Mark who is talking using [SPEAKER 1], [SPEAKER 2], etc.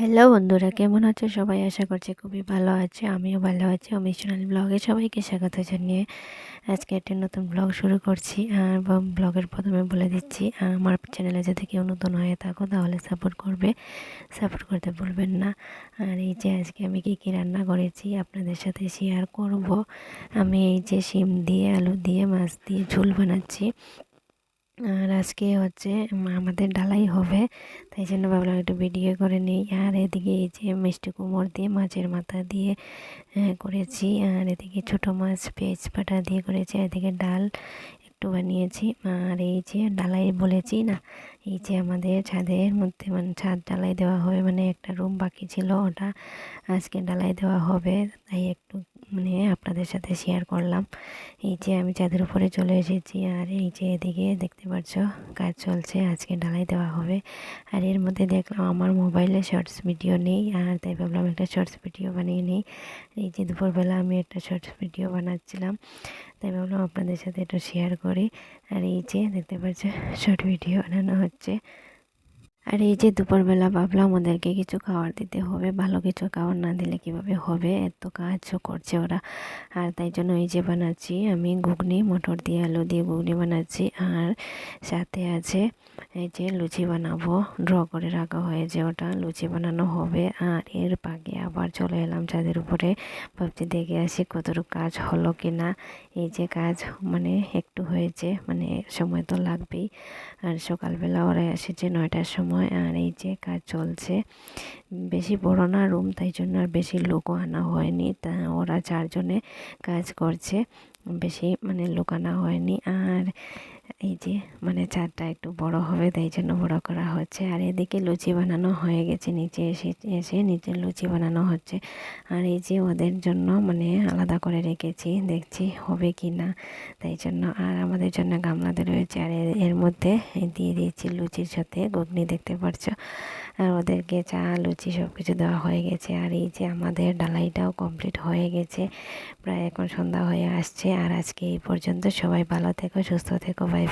[SPEAKER 1] Hello বন্ধুরা, কেমন আছো সবাই? আশা করছি খুবই ভালো আছে, আমিও ভালো আছি। আমি সোনালি ব্লগে সবাইকে স্বাগত জানিয়ে আজকে একটি নতুন ব্লগ শুরু করছি। আর ব্লগের প্রথমে বলে দিচ্ছি আমার চ্যানেলে যদি কেউ নতুন হয়ে থাকো তাহলে সাপোর্ট করবে। সাপোর্ট করতে ভুলবেন না। আর এই যে আজকে আমি কী কী রান্না করেছি আপনাদের সাথে শেয়ার করব। আমি এই যে শিম দিয়ে, আলু দিয়ে, মাছ দিয়ে ঝোল বানাচ্ছি। আর আজকে হচ্ছে আমাদের ডালাই হবে, তাই জন্য ভাবলাম একটু ভিডিও করে নিই। আর এদিকে এই যে মিষ্টি কুমড় দিয়ে মাছের মাথা দিয়ে করেছি, আর এদিকে ছোটো মাছ পেঁয়াজ পাটা দিয়ে করেছি এদিকে ডাল একটু বানিয়েছি। আর এই যে ডালাই বলেছি না, এই যে আমাদের ছাদের মধ্যে মানে ছাদ ডালাই দেওয়া হবে মানে একটা রুম বাকি ছিল ওটা আজকে ডালাই দেওয়া হবে, তাই একটু মানে আপনাদের সাথে শেয়ার করলাম। এই যে আমি চাঁদের উপরে চলে এসেছি আর এই যে এদিকে দেখতে পাচ্ছ কাজ চলছে, আজকে ডালাই দেওয়া হবে। আর এর মধ্যে দেখলাম আমার মোবাইলে শর্টস ভিডিও নেই আর তাই ভাবলাম একটা শর্টস ভিডিও বানিয়ে নিই। এই যে দুপুরবেলা আমি একটা শর্টস ভিডিও বানাচ্ছিলাম, তাই ভাবলাম আপনাদের সাথে একটু শেয়ার করি। আর এই যে দেখতে পাচ্ছ শর্ট ভিডিও বানানো হচ্ছে। আর এই যে দুপুরবেলা ভাবলাম ওদেরকে কিছু খাবার দিতে হবে, ভালো কিছু খাবার না দিলে কীভাবে হবে? এত কাজও করছে ওরা। আর তাই জন্য এই যে বানাচ্ছি, আমি ঘুগনি, মটর দিয়ে, আলু দিয়ে ঘুগনি বানাচ্ছি। আর সাথে আছে এই যে লুচি বানাবো ড্র করে রাখা হয়েছে ওটা, লুচি বানানো হবে। আর এর পাগে আবার চলে এলাম চাঁদের উপরে। ভাবছি দেখে আসি কতটুকু কাজ হলো কি না এই যে কাজ মানে একটু হয়েছে মানে সময় তো লাগবেই। আর সকালবেলা ওরা এসেছে নয়টার সময়, আর এই যে কাজ চলছে। বেশি বড় না রুম, তাই জন্য আর বেশি লোকও আনা হয়নি। তা ওরা চারজনে কাজ করছে, বেশি মানে লোক আনা হয়নি। আর এই যে মানে চারটা একটু বড় হবে, তাই জন্য বড় করা হচ্ছে। আর এদিকে লুচি বানানো হয়ে গেছে, নিচে এসে এসে নিচে লুচি বানানো হচ্ছে। আর এই যে ওদের জন্য মানে আলাদা করে রেখেছি, দেখছি হবে কি না, তাই জন্য। আর আমাদের জন্য গামলাতে রয়েছে, আর এর মধ্যে দিয়ে দিয়েছি লুচির সাথে ঘুগনি, দেখতে পাচ্ছ আর ওদেরকে চা, লুচি সব কিছু দেওয়া হয়ে গেছে। আর এই যে আমাদের ডালাইটাও কমপ্লিট হয়ে গেছে। প্রায় এখন সন্ধ্যা হয়ে আসছে, আর আজকে এই পর্যন্ত সবাই ভালো থেকো, সুস্থ থেকো বাই